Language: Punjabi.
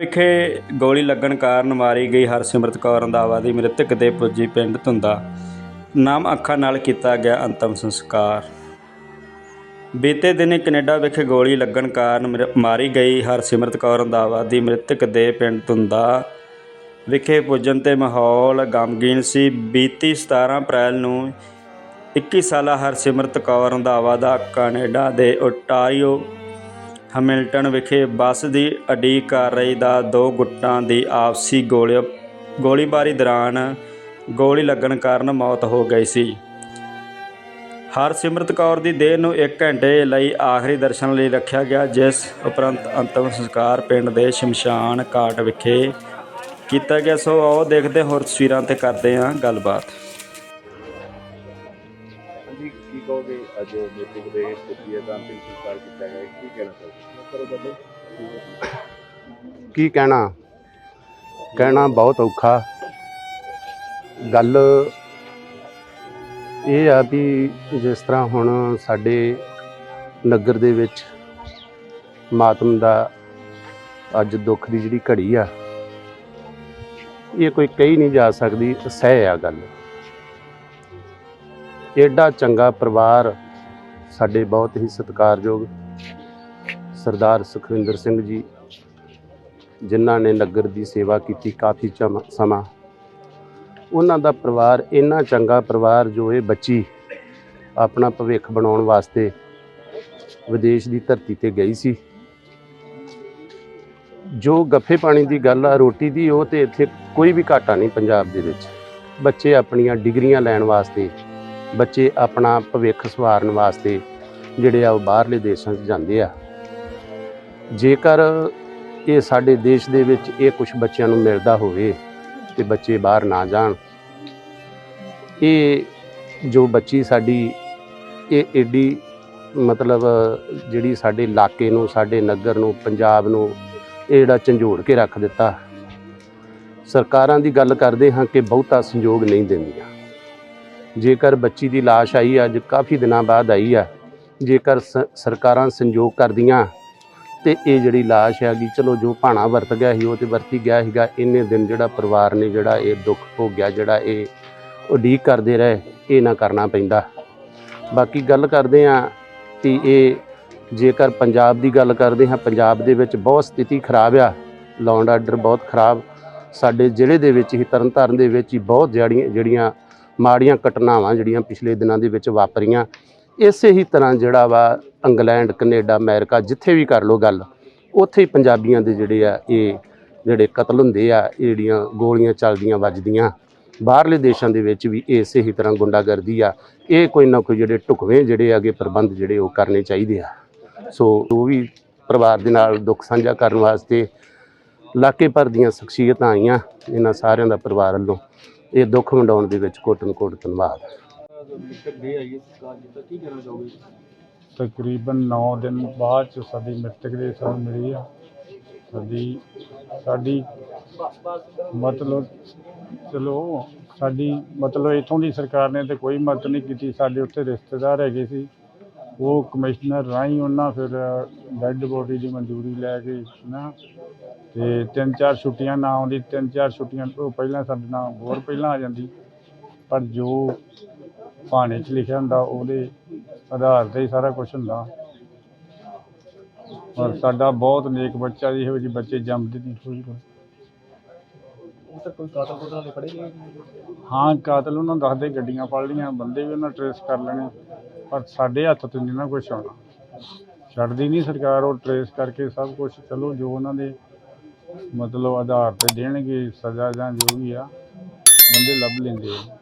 ਵਿਖੇ ਗੋਲੀ ਲੱਗਣ ਕਾਰਨ ਮਾਰੀ ਗਈ ਹਰਸਿਮਰਤ ਕੌਰ ਰੰਧਾਵਾ ਦੀ ਮ੍ਰਿਤਕ ਦੇ ਪੁੱਜੀ ਪਿੰਡ ਧੁੰਦਾ। ਨਾਮ ਅੱਖਾਂ ਨਾਲ ਕੀਤਾ ਗਿਆ ਅੰਤਮ ਸੰਸਕਾਰ। ਬੀਤੇ ਦਿਨੀ ਕੈਨੇਡਾ ਵਿਖੇ ਗੋਲੀ ਲੱਗਣ ਕਾਰਨ ਮ੍ਰਿ- ਮਾਰੀ ਗਈ ਹਰਸਿਮਰਤ ਕੌਰ ਰੰਧਾਵਾ ਦੀ ਮ੍ਰਿਤਕ ਦੇ ਪਿੰਡ ਧੁੰਦਾ ਵਿਖੇ ਪੁੱਜਣ ਤੇ ਮਾਹੌਲ ਗਮਗੀਨ ਸੀ। ਬੀਤੀ 17 ਅਪ੍ਰੈਲ ਨੂੰ 21 ਸਾਲਾ ਹਰਸਿਮਰਤ ਕੌਰ ਰੰਧਾਵਾ ਦਾ ਕੈਨੇਡਾ ਦੇ ਓਟਾਰੀਓ ਹਮਿਲਟਨ ਵਿਖੇ ਬੱਸ ਦੀ ਅਡੀਕ ਕਰ ਰਹੀ ਦਾ ਦੋ ਗੁੱਟਾਂ ਦੀ ਆਪਸੀ ਗੋਲੀ, ਗੋਲੀਬਾਰੀ ਦੌਰਾਨ ਗੋਲੀ ਲੱਗਣ ਕਾਰਨ ਮੌਤ ਹੋ ਗਈ ਸੀ। ਹਰਸਿਮਰਤ ਕੌਰ ਦੀ ਦੇਹ ਨੂੰ 1 ਘੰਟੇ ਲਈ ਆਖਰੀ ਦਰਸ਼ਨ ਲਈ ਰੱਖਿਆ ਗਿਆ, ਜਿਸ ਉਪਰੰਤ ਅੰਤਮ ਸੰਸਕਾਰ ਪਿੰਡ ਦੇ ਸ਼ਮਸ਼ਾਨ ਘਾਟ ਵਿਖੇ ਕੀਤਾ ਗਿਆ। ਸੋ ਆਓ ਦੇਖਦੇ ਹੋਰ ਤਸਵੀਰਾਂ ਤੇ ਕਰਦੇ ਹਾਂ ਗੱਲਬਾਤ। ਕੀ ਕਹੋਗੇ ਅੱਜ ਮੀਟਿੰਗ ਦੇ ਪੁੱਤੀਏ ਦਾ ਅੰਤਿਮ ਸੰਸਕਾਰ ਕੀਤਾ ਗਿਆ? ਕੀ ਕਹਿਣਾ ਚਾਹੋਗੇ? ਕੀ ਕਹਿਣਾ? ਕਹਿਣਾ ਬਹੁਤ ਔਖਾ। ਗੱਲ ਇਹ ਆ ਵੀ ਜਿਸ ਤਰ੍ਹਾਂ ਹੁਣ ਸਾਡੇ ਨਗਰ ਦੇ ਵਿੱਚ ਮਾਤਮ ਦਾ ਅੱਜ ਦੁੱਖ ਦੀ ਜਿਹੜੀ ਘੜੀ ਆ ਇਹ ਕੋਈ ਕਹੀ ਨਹੀਂ ਜਾ ਸਕਦੀ ਸਹਿ ਆ ਗੱਲ। ਐਡਾ ਚੰਗਾ ਪਰਿਵਾਰ ਸਾਡੇ ਬਹੁਤ ਹੀ ਸਤਿਕਾਰਯੋਗ ਸਰਦਾਰ ਸੁਖਵਿੰਦਰ ਸਿੰਘ ਜੀ, ਜਿਨ੍ਹਾਂ ਨੇ ਨਗਰ ਦੀ ਸੇਵਾ ਕੀਤੀ ਕਾਫੀ ਚਮ- ਸਮਾਂ। ਉਹਨਾਂ ਦਾ ਪਰਿਵਾਰ ਇੰਨਾ ਚੰਗਾ ਪਰਿਵਾਰ ਜੋ ਇਹ ਬੱਚੀ ਆਪਣਾ ਭਵਿੱਖ ਬਣਾਉਣ ਵਾਸਤੇ ਵਿਦੇਸ਼ ਦੀ ਧਰਤੀ ਤੇ ਗਈ ਸੀ। ਜੋ ਗੱਫੇ ਪਾਣੀ ਦੀ ਗੱਲ ਆ, ਰੋਟੀ ਦੀ, ਉਹ ਤੇ ਇੱਥੇ ਕੋਈ ਵੀ ਘਾਟਾ ਨਹੀਂ ਪੰਜਾਬ ਦੇ ਵਿੱਚ। ਬੱਚੇ ਆਪਣੀਆਂ ਡਿਗਰੀਆਂ ਲੈਣ ਵਾਸਤੇ ਬੱਚੇ ਆਪਣਾ ਭਵਿੱਖ ਸਵਾਰਨ ਵਾਸਤੇ ਜਿਹੜੇ ਆ ਉਹ ਬਾਹਰਲੇ ਦੇਸ਼ਾਂ 'ਚ ਜਾਂਦੇ ਆ। ਜੇਕਰ ਇਹ ਸਾਡੇ ਦੇਸ਼ ਦੇ ਵਿੱਚ ਇਹ ਕੁਝ ਬੱਚਿਆਂ ਨੂੰ ਮਿਲਦਾ ਹੋਵੇ ਤੇ ਬੱਚੇ ਬਾਹਰ ਨਾ ਜਾਣ, ਇਹ ਜੋ ਬੱਚੀ ਸਾਡੀ, ਇਹ ਏਡੀ ਮਤਲਬ ਜਿਹੜੀ ਸਾਡੇ ਇਲਾਕੇ ਨੂੰ, ਸਾਡੇ ਨਗਰ ਨੂੰ, ਪੰਜਾਬ ਨੂੰ ਇਹ ਜਿਹੜਾ ਝੰਜੋੜ ਕੇ ਰੱਖ ਦਿੱਤਾ। ਸਰਕਾਰਾਂ ਦੀ ਗੱਲ ਕਰਦੇ ਹਾਂ ਕਿ ਬਹੁਤਾ ਸੰਯੋਗ ਨਹੀਂ ਦਿੰਦੀਆਂ। ਜੇਕਰ ਬੱਚੀ ਦੀ ਲਾਸ਼ ਆਈ, ਅੱਜ ਕਾਫੀ ਦਿਨਾਂ ਬਾਅਦ ਆਈ ਆ। ਜੇਕਰ ਸ- ਸਰਕਾਰਾਂ ਸੰਯੋਗ ਕਰਦੀਆਂ ਤੇ ਇਹ ਜਿਹੜੀ ਲਾਸ਼ ਹੈਗੀ, ਚਲੋ ਜੋ ਭਾਣਾ ਵਰਤ ਗਿਆ ਸੀ, ਉਹ ਤੇ ਵਰਤੀ ਗਿਆ ਸੀਗਾ, ਇੰਨੇ ਦਿਨ ਜਿਹੜਾ ਪਰਿਵਾਰ ਨੇ ਜਿਹੜਾ ਇਹ ਦੁੱਖ ਭੋਗਿਆ, ਜਿਹੜਾ ਇਹ ਉਡੀਕ ਕਰਦੇ ਰਹੇ, ਇਹ ਨਾ ਕਰਨਾ ਪੈਂਦਾ। ਬਾਕੀ ਗੱਲ ਕਰਦੇ ਆ ਕਿ ਇਹ ਜੇਕਰ ਪੰਜਾਬ ਦੀ ਗੱਲ ਕਰਦੇ ਹਾਂ, ਪੰਜਾਬ ਦੇ ਵਿੱਚ ਬਹੁਤ ਸਥਿਤੀ ਖਰਾਬ ਆ। ਲਾਅ ਐਂਡ ਆਰਡਰ ਬਹੁਤ ਖਰਾਬ। ਸਾਡੇ ਜ਼ਿਲ੍ਹੇ ਦੇ ਵਿੱਚ ਹੀ, ਤਰਨਤਾਰਨ ਦੇ ਵਿੱਚ ਹੀ ਬਹੁਤ ਜਿਹੜੀਆਂ ਜਿਹੜੀਆਂ ਮਾੜੀਆਂ ਘਟਨਾਵਾਂ ਜਿਹੜੀਆਂ ਪਿਛਲੇ ਦਿਨਾਂ ਦੇ ਵਿੱਚ ਵਾਪਰੀਆਂ, ਇਸੇ ਹੀ ਤਰ੍ਹਾਂ ਜਿਹੜਾ ਵਾ ਇੰਗਲੈਂਡ, ਕੈਨੇਡਾ, ਅਮਰੀਕਾ ਜਿੱਥੇ ਵੀ ਕਰ ਲੋ ਗੱਲ, ਉੱਥੇ ਹੀ ਪੰਜਾਬੀਆਂ ਦੇ ਜਿਹੜੇ ਆ, ਇਹ ਜਿਹੜੇ ਕਤਲ ਹੁੰਦੇ ਆ, ਇਹ ਜਿਹੜੀਆਂ ਗੋਲੀਆਂ ਚੱਲਦੀਆਂ, ਵੱਜਦੀਆਂ, ਬਾਹਰਲੇ ਦੇਸ਼ਾਂ ਦੇ ਵਿੱਚ ਵੀ ਇਸੇ ਹੀ ਤਰ੍ਹਾਂ ਗੁੰਡਾਗਰਦੀ ਆ, ਇਹ ਕੋਈ ਨਾ ਕੋਈ ਜਿਹੜੇ ਢੁਕਵੇਂ ਜਿਹੜੇ ਆਗੇ ਪ੍ਰਬੰਧ ਜਿਹੜੇ ਉਹ ਕਰਨੇ ਚਾਹੀਦੇ ਆ। ਸੋ ਉਹ ਵੀ ਪਰਿਵਾਰ ਦੇ ਨਾਲ ਦੁੱਖ ਸਾਂਝਾ ਕਰਨ ਵਾਸਤੇ ਇਲਾਕੇ ਭਰ ਦੀਆਂ ਸ਼ਖਸੀਅਤਾਂ ਆਈਆਂ, ਇਹਨਾਂ ਸਾਰਿਆਂ ਦਾ ਪਰਿਵਾਰ ਵੱਲੋਂ ਇਹ ਦੁੱਖ ਵੰਡਾਉਣ ਦੇ ਵਿੱਚ ਕੋਟਨ ਕੋਟ ਧੰਨਵਾਦ। ਤਕਰੀਬਨ 9 ਦਿਨ ਬਾਅਦ ਚ ਸਾਡੀ ਮ੍ਰਿਤਕ ਦੇ ਸਾਨੂੰ ਮਿਲੀ ਆ। ਸਾਡੀ ਸਾਡੀ ਮਤਲਬ, ਚਲੋ, ਸਾਡੀ ਮਤਲਬ ਇਥੋਂ ਦੀ ਸਰਕਾਰ ਨੇ ਤੇ ਕੋਈ ਮਦਦ ਨਹੀਂ ਕੀਤੀ। ਸਾਡੇ ਉੱਥੇ ਰਿਸ਼ਤੇਦਾਰ ਹੈਗੇ ਸੀ। ਉਹ ਕਮਿਸ਼ਨਰ ਰਾਹੀਂ ਉਹਨਾਂ ਫਿਰ ਡੈੱਡ ਬੋਡੀ ਦੀ ਮਨਜ਼ੂਰੀ ਲੈ ਕੇ ਨਾ ਤੇ ਤਿੰਨ ਚਾਰ ਛੁੱਟੀਆਂ ਨਾ ਆਉਂਦੀ ਤਿੰਨ ਚਾਰ ਛੁੱਟੀਆਂ ਤੋਂ ਪਹਿਲਾਂ ਸਾਡੇ ਨਾਲ ਹੋਰ ਪਹਿਲਾਂ ਆ ਜਾਂਦੀ ਪਰ ਜੋ ਭਾਣੇ 'ਚ ਲਿਖਿਆ ਹੁੰਦਾ ਉਹਦੇ ਆਧਾਰ ਤੇ ਹੀ ਸਾਰਾ ਕੁਝ ਹੁੰਦਾ। ਪਰ ਸਾਡਾ ਬਹੁਤ ਨੇਕ ਬੱਚਾ ਜੀ ਇਹੋ ਜਿਹੇ ਬੱਚੇ ਜੰਮਦੇ ਨਹੀਂ ਕੋਈ ਕੋਈ ਹਾਂ ਕਾਤਲ ਉਹਨਾਂ ਦੱਸਦੇ ਗੱਡੀਆਂ ਫੜ ਲਈਆਂ ਬੰਦੇ ਵੀ ਉਹਨਾਂ ਟਰੇਸ ਕਰ ਲੈਣੇ। ਪਰ ਸਾਡੇ ਹੱਥ ਤੋਂ ਨਹੀਂ ਨਾ ਕੁਛ ਆਉਣਾ। ਛੱਡਦੀ ਨਹੀਂ ਸਰਕਾਰ, ਉਹ ਟਰੇਸ ਕਰਕੇ ਸਭ ਕੁਝ ਚਲੋ, ਜੋ ਉਹਨਾਂ ਦੇ ਮਤਲਬ ਆਧਾਰ ਤੇ ਦੇਣਗੇ, ਸਜ਼ਾ ਜਾਂ ਜੋ ਵੀ ਆ, ਬੰਦੇ ਲੱਭ ਲੈਂਦੇ ਆ।